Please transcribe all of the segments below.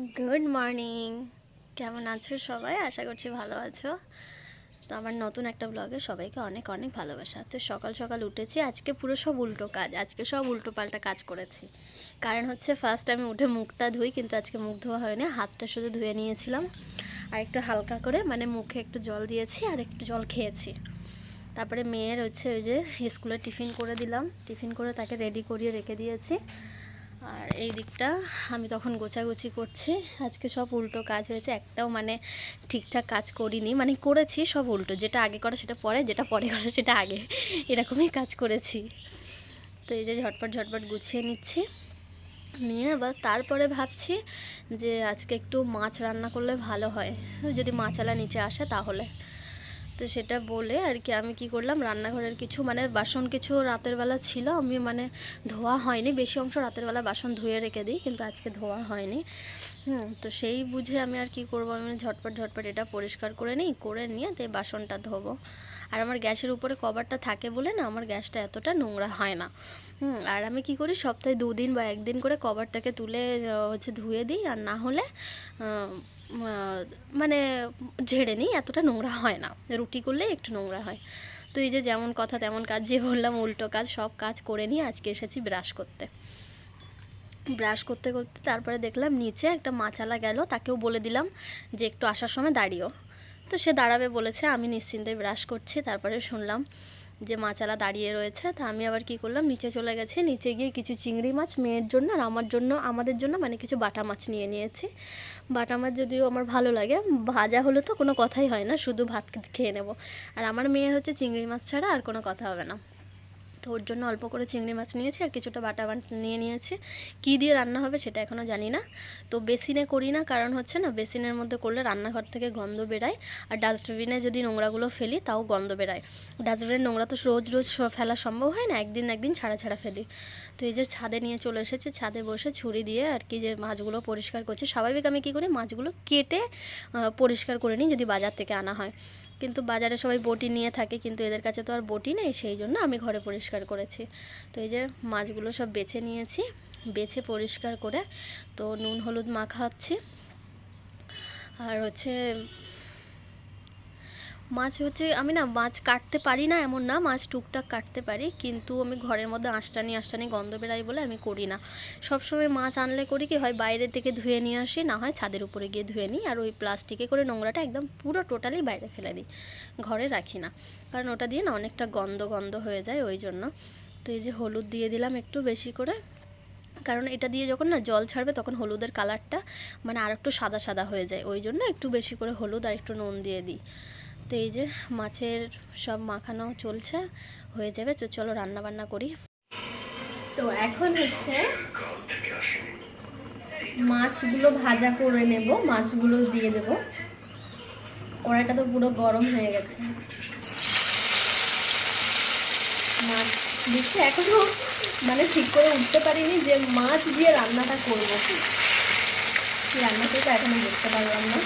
Good morning কেমন আছো সবাই? আশা করছি ভালো আছো। তো আমার নতুন একটা ব্লগে সবাইকে অনেক অনেক ভালোবাসা। তো সকাল সকাল উঠেছি, আজকে পুরো সব উল্টো কাজ। আজকে সব উল্টো পাল্টা কাজ করেছি। কারণ হচ্ছে ফার্স্ট আমি উঠে মুখটা ধুই, কিন্তু আজকে মুখ ধোয়া হয়নি। হাতটা শুধু ধুয়ে নিয়েছিলাম। আর একটু হালকা করে মানে মুখে একটু জল দিয়েছি আর একটু জল খেয়েছি। তারপরে মেয়ের হচ্ছে ওই যে স্কুলে টিফিন করে দিলাম। টিফিন করে তাকে রেডি করিয়ে রেখে দিয়েছি। আর এই দিকটা আমি তখন গোছাগুছি করছি। আজকে সব উল্টো কাজ হয়েছে, একটাও মানে ঠিকঠাক কাজ করিনি। মানে করেছি সব উল্টো, যেটা আগে করা সেটা পরে, যেটা পরে করা সেটা আগে। এরকমই কাজ করেছি। তো এই যে ঝটপট ঝটপট গুছিয়ে নিচ্ছি। নিয়ে আবার তারপরে ভাবছি যে আজকে একটু মাছ রান্না করলে ভালো হয়। যদি মাছালা নিচে আসে তাহলে। তো সেটা বলে আর কি আমি কি করলাম? রান্নাঘরের কিছু মানে বাসন কিছু রাতের বেলা ছিল, আমি মানে ধোয়া হয়নি। বেশি অংশ রাতের বেলা বাসন ধুয়ে রেখে দিই, কিন্তু আজকে ধোয়া হয়নি। হুম, তো সেই বুঝে আমি আর কি করব? আমি ঝটপট ঝটপট এটা পরিষ্কার করে নিই, করে নিয়ে তো বাসনটা ধোবো। আর আমার গ্যাসের উপরে কভারটা থাকে বলে না, আমার গ্যাসটা এতটা নোংরা হয় না। হুম, আর আমি কি করি? সপ্তাহে দুদিন বা একদিন করে কভারটাকে তুলে হচ্ছে ধুয়ে দিই। আর না হলে মানে ঝেড়ে নিই, এতটা নোংরা হয় না। রুটি করলে একটু নোংরা হয়। তো এই যে যেমন কথা, তেমন কাজ, যে বললাম, উল্টো কাজ, সব কাজ করে নিয়ে আজকে এসেছি ব্রাশ করতে। ব্রাশ করতে করতে তারপরে দেখলাম নিচে একটা মাছালা গেল, তাকেও বলে দিলাম যে একটু আসার সময় দাঁড়িও। তো সে দাঁড়াবে বলেছে, আমি নিশ্চিন্তে ব্রাশ করছি, তারপরে শুনলাম যে মাছালা দাঁড়িয়ে রয়েছে, তা আমি আবার কি করলাম, নিচে চলে গেছি। নিচে গিয়ে কিছু চিংড়ি মাছ মেয়ের জন্য আর আমার জন্য, আমাদের জন্য মানে কিছু বাটা মাছ নিয়ে নিয়েছি। বাটা মাছ যদিও আমার ভালো লাগে, ভাজা হলে তো কোনো কথাই হয় না, শুধু ভাত খেয়ে নেব। আর আমার মেয়ে হচ্ছে চিংড়ি মাছ ছাড়া আর কোনো কথা হবে না। তো ওর জন্য অল্প করে চিংড়ি মাছ নিয়েছি আর কিছুটা বাটা নিয়ে নিয়েছি। কী দিয়ে রান্না হবে সেটা এখনও জানি না। তো বেসিনে করি না, কারণ হচ্ছে না, বেসিনের মধ্যে করলে রান্নাঘর থেকে গন্ধ বেরায়। আর ডাস্টবিনে যদি নোংরাগুলো ফেলি, তাও গন্ধ বেরায়। ডাস্টবিনের নোংরা তো রোজ রোজ ফেলা সম্ভব হয় না, একদিন একদিন ছাড়া ছাড়া ফেলি। তো এই যে ছাদে নিয়ে চলে এসেছে, ছাদে বসে ছুরি দিয়ে আর কি যে মাছগুলো পরিষ্কার করছে। স্বাভাবিক আমি কী করি, মাছগুলো কেটে পরিষ্কার করে নিই যদি বাজার থেকে আনা হয়। কিন্তু বাজারে সবাই বটি নিয়ে থাকে, কিন্তু এদের কাছে তো আর বটি নেই, সেই জন্য আমি ঘরে পরিষ্কার করেছি। তো এই যে মাছগুলো সব বেছে নিয়েছি, বেছে পরিষ্কার করে তো নুন, হলুদ মাখাচ্ছি। আর হচ্ছে মাছ হচ্ছে, আমি না মাছ কাটতে পারি না, এমন না, মাছ টুকটাক কাটতে পারি, কিন্তু আমি ঘরের মধ্যে আঁশটানি আঁশটানি গন্ধ বেরাই বলে আমি করি না। সবসময় মাছ আনলে করি কি হয় বাইরের থেকে ধুয়ে নিয়ে আসি, না হয় ছাদের উপরে গিয়ে ধুয়ে নিই, আর ওই প্লাস্টিকে করে নোংরাটা একদম পুরো টোটালি বাইরে ফেলে দিই, ঘরে রাখি না। কারণ ওটা দিয়ে না অনেকটা গন্ধ গন্ধ হয়ে যায় ওই জন্য। তো এই যে হলুদ দিয়ে দিলাম একটু বেশি করে, কারণ এটা দিয়ে যখন না জল ছাড়বে তখন হলুদের কালারটা মানে আর একটু সাদা সাদা হয়ে যায়, ওই জন্য একটু বেশি করে হলুদ আর একটু নুন দিয়ে দিই। তো এই যে মাছের সব মাখানো চলছে, হয়ে যাবে। তো চলো রান্না বান্না করি। তো এখন হচ্ছে মাছগুলো ভাজা করে নেব, মাছগুলো দিয়ে দেব। কড়াইটা তো পুরো গরম হয়ে গেছে। মাছ দেখছি এখনও মানে ঠিক করে উঠতে পারিনি যে মাছ দিয়ে রান্নাটা করব। কি কি রান্না করব এখনও বুঝতে পারলাম না।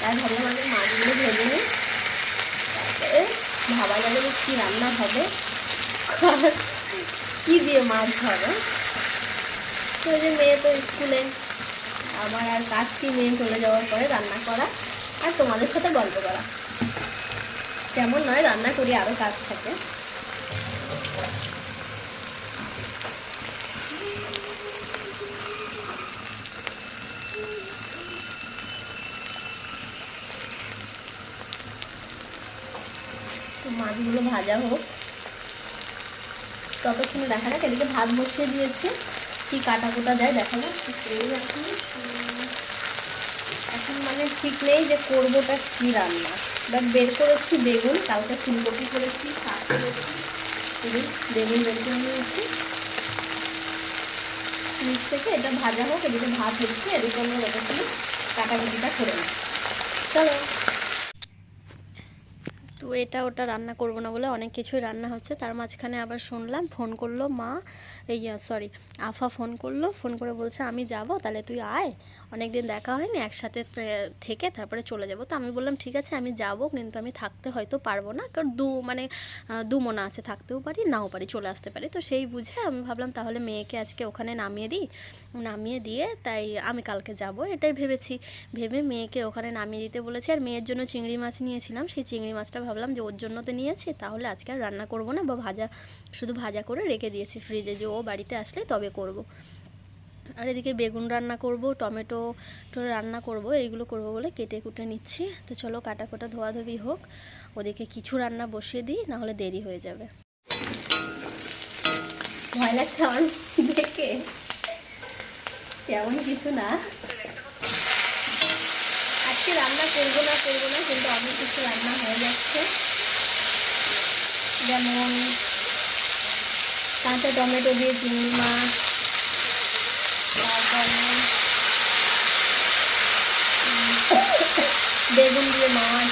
তাই ভাবলাম আগে মাছগুলো ভেজে নিই। ভাবা যাবে যে কী রান্না হবে কী দিয়ে মাছ ধরো তো যে মেয়ে তো স্কুলে, আমার আর কাজ কি মেয়ে চলে যাওয়ার পরে রান্না করা আর তোমাদের সাথে গল্প করা। তেমন নয়, রান্না করি আরও কাজ থাকে। মাছগুলো ভাজা হোক। ততক্ষণে দেখা যাক, এদিকে ভাত বসিয়ে দিয়েছে। কি কাটা কুটা দেয় দেখাবো। এই এখন এখন মানে ঠিক নেই যে করবোটা কি রান্না। বাট বের করেছি বেগুন, কালকে ফুলকপি করেছি, শাক করেছি বেগুন বের করে নিয়েছি। নিচ থেকে এটা ভাজা হোক, এদিকে ভাত হচ্ছে, এদিকে আমরা কাটাকুটিটা করে নিই। চলো। এটা ওটা রান্না করব না বলে অনেক কিছুই রান্না হচ্ছে। তার মাঝখানে আবার শুনলাম, ফোন করল মা, এই সরি আফা ফোন করল, ফোন করে বলছে, আমি যাব, তাহলে তুই আয়। অনেক দিন দেখা হয়নি, একসাথে থেকে তারপরে চলে যাব। তো আমি বললাম, ঠিক আছে, আমি যাব, কিন্তু আমি থাকতে হয়তো পারব না, কারণ দু মানে দু মনে আছে, থাকতেও পারি, নাও পারি, চলে আসতে পারি। তো সেই বুঝে আমি ভাবলাম, তাহলে মেয়েকে আজকে ওখানে নামিয়ে দিই। নামিয়ে দিয়ে তাই আমি কালকে যাব, এটাই ভেবেছি। ভেবে মেয়েকে ওখানে নামিয়ে দিতে বলেছি। আর মেয়ের জন্য চিংড়ি মাছ নিয়েছিলাম, সেই চিংড়ি মাছটা ভাবলাম যে ওর জন্য তো নিয়েছি, তাহলে আজকে আর রান্না করব না বা ভাজা, শুধু ভাজা করে রেখে দিয়েছি ফ্রিজে যে ও বাড়িতে আসলে তবে করব। আর এদিকে বেগুন রান্না করব, টমেটো রান্না করব, এইগুলো করব বলে কেটে কুটে নিচ্ছি। তো চলো কাটা কোটা ধোয়াধুবি হোক, ওদিকে কিছু রান্না বসিয়ে দিই নাহলে দেরি হয়ে যাবে। ভয় লাগছে আমার দেখে তেমন কিছু না। আজকে রান্না করব না করব না, কিন্তু অনেক কিছু রান্না হয়ে যাচ্ছে। যেমন কাঁচা টমেটো দিয়ে চিংড়ি মাছ, তারপরে বেগুন দিয়ে মাছ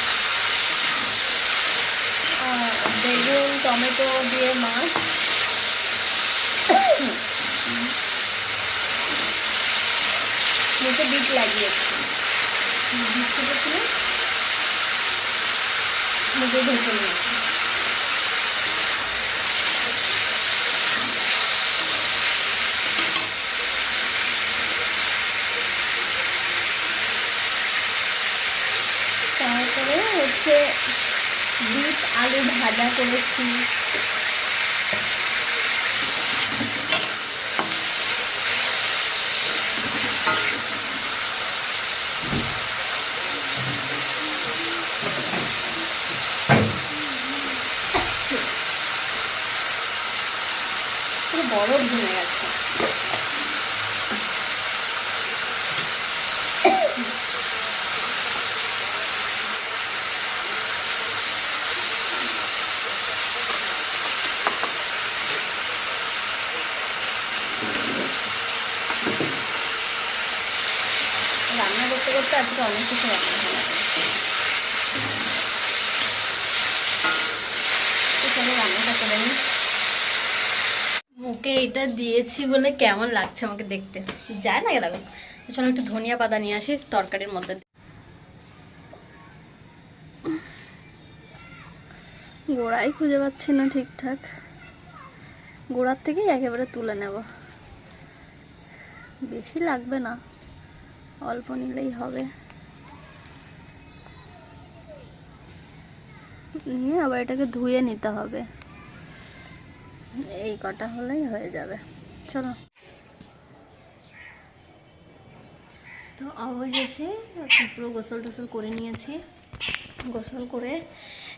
বেগুন, টমেটো দিয়ে মাছ। মুখে বিট লাগিয়েছি। বিস্কুটের ছিল মুখে নিয়েছি তারপরে হচ্ছে বিট আলু ভাজা করেছি। বরফ জমে গেছে। রান্না করতে করতে আজকে অনেক কিছু রান্না হয়ে রান্নাটা করে নিই। মুখে এটা দিয়েছি বলে কেমন লাগছে আমাকে দেখতে? যায় না লাগো চলো একটু ধনিয়া পাতা নিয়ে আসি, তরকারির মধ্যে গোড়াই খুঁজে পাচ্ছি না ঠিকঠাক। গোড়ার থেকেই একেবারে তুলে নেব। বেশি লাগবে না। অল্প নিলেই হবে। নিয়ে আবার এটাকে ধুয়ে নিতে হবে। এই কটা হলেই হয়ে যাবে। চলো। তো অবশেষে পুরো গোসল টোসল করে নিয়েছি। গোসল করে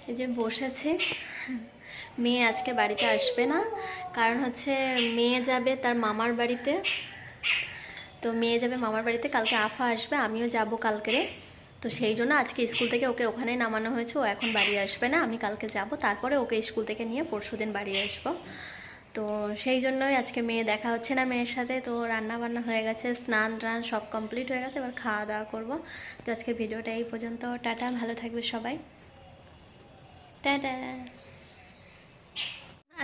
এই যে বসেছি। মেয়ে আজকে বাড়িতে আসবে না। কারণ হচ্ছে মেয়ে যাবে তার মামার বাড়িতে। তো মেয়ে যাবে মামার বাড়িতে, কালকে আফা আসবে, আমিও যাব কালকে তো সেই জন্য আজকে স্কুল থেকে ওকে ওখানেই নামানো হয়েছে। ও এখন বাড়ি আসবে না, আমি কালকে যাব। তারপরে ওকে স্কুল থেকে নিয়ে পরশু দিন বাড়ি আসব। তো সেই জন্যই আজকে মেয়ে দেখা হচ্ছে না মেয়ের সাথে। তো রান্না বান্না হয়ে গেছে, স্নান টান সব কমপ্লিট হয়ে গেছে, এবার খাওয়া দাওয়া করব। তো আজকে ভিডিওটা এই পর্যন্ত, টাটা, ভালো থাকবে সবাই। টাটা।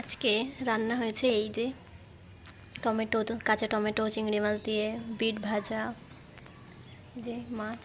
আজকে রান্না হয়েছে এই যে টমেটো, কাঁচা টমেটো, চিংড়ি মাছ দিয়ে, বিট ভাজা, যে মাছ।